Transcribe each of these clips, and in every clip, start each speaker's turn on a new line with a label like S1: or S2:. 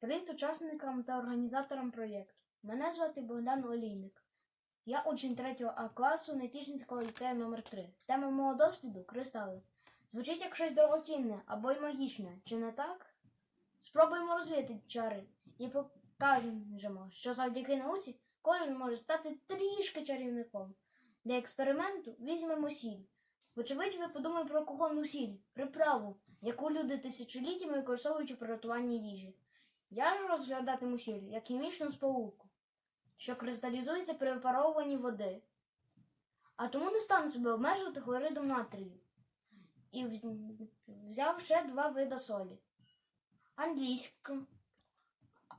S1: Привіт учасникам та організаторам проєкту. Мене звати Богдан Олійник. Я учень 3 А класу Нетішинського ліцею номер 3 Тема мого досліду кристали. Звучить як щось дорогоцінне або й магічне, чи не так? Спробуємо розвити чари і покажемо, що завдяки науці кожен може стати трішки чарівником. Для експерименту візьмемо сіль. Вочевидь, ви подумали про кухонну сіль, приправу, яку люди тисячоліттями використовують у приготуванні їжі. Я ж розглядатиму сіль як хімічну сполуку, що кристалізується при випаровуванні води. А тому не стану себе обмежувати хлоридом натрію. І взяв ще два вида солі. Англійську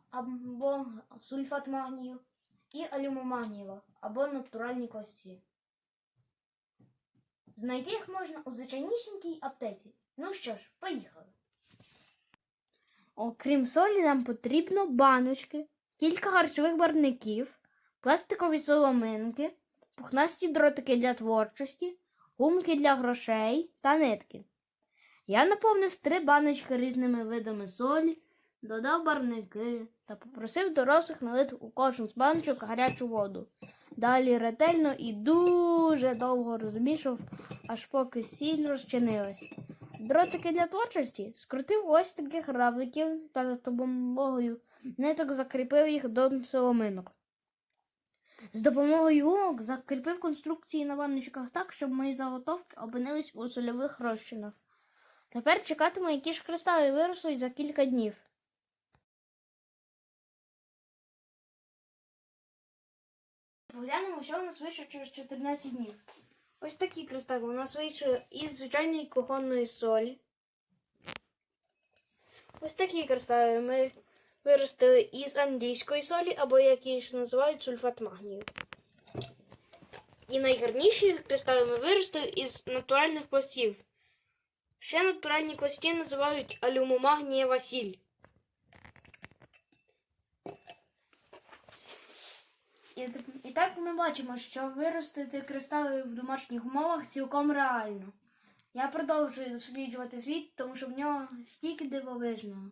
S1: або сульфат магнію і алюмомагнієва або натуральні кості. Знайти їх можна у звичайнісінькій аптеці. Ну що ж. Окрім солі, нам потрібно баночки, кілька харчових барників, пластикові соломинки, пухнасті дротики для творчості, гумки для грошей та нитки. Я наповнив три баночки різними видами солі, додав барники та попросив дорослих налити у кожну з баночок гарячу воду. Далі ретельно і дуже довго розмішав, аж поки сіль розчинилась. Дротики для творчості скрутив ось таких равликів та за допомогою ниток закріпив їх до соломинок. З допомогою гумок закріпив конструкції на ванночках так, щоб мої заготовки опинились у сольових розчинах. Тепер чекатиму, які ж кристали виростуть за кілька днів. Поглянемо, що у нас вийшло через 14 днів. Ось такі кристали у нас вийшли із звичайної кухонної солі. Ось такі кристали ми виростили із англійської солі, або як її ще називають сульфат магнію. І найгарніші кристали ми виростили із натуральних пластів. Ще натуральні кості називають алюмомагнієва сіль. І, і так ми бачимо, що виростити кристали в домашніх умовах цілком реально. Я продовжую досліджувати світ, тому що в нього стільки дивовижного.